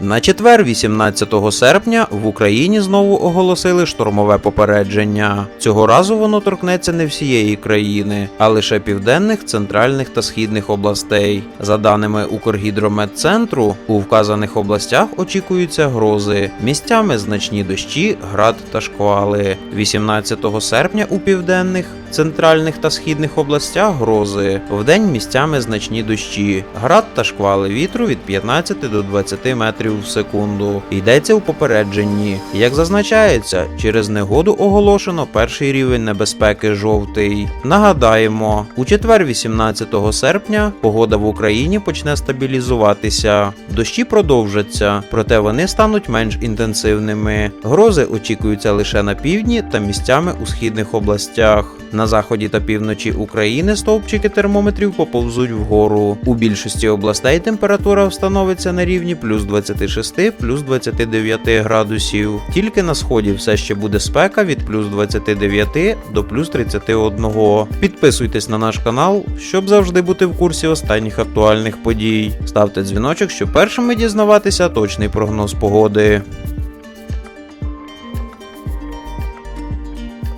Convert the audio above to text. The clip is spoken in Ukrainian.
На четвер, 18 серпня, в Україні знову оголосили штормове попередження. Цього разу воно торкнеться не всієї країни, а лише південних, центральних та східних областей. За даними Укргідрометцентру, у вказаних областях очікуються грози, місцями значні дощі, град та шквали. 18 серпня у південних, центральних та східних областях грози. Вдень місцями значні дощі, град та шквали вітру від 15 до 20 метрів в секунду. Йдеться у попередженні. Як зазначається, через негоду оголошено перший рівень небезпеки жовтий. Нагадаємо, у четвер, 18 серпня, погода в Україні почне стабілізуватися. Дощі продовжаться, проте вони стануть менш інтенсивними. Грози очікуються лише на півдні та місцями у східних областях. На заході та півночі України стовпчики термометрів поповзуть вгору. У більшості областей температура встановиться на рівні плюс 26, плюс 29 градусів. Тільки на сході все ще буде спека від плюс 29 до плюс 31. Підписуйтесь на наш канал, щоб завжди бути в курсі останніх актуальних подій. Ставте дзвіночок, щоб першими дізнаватися точний прогноз погоди.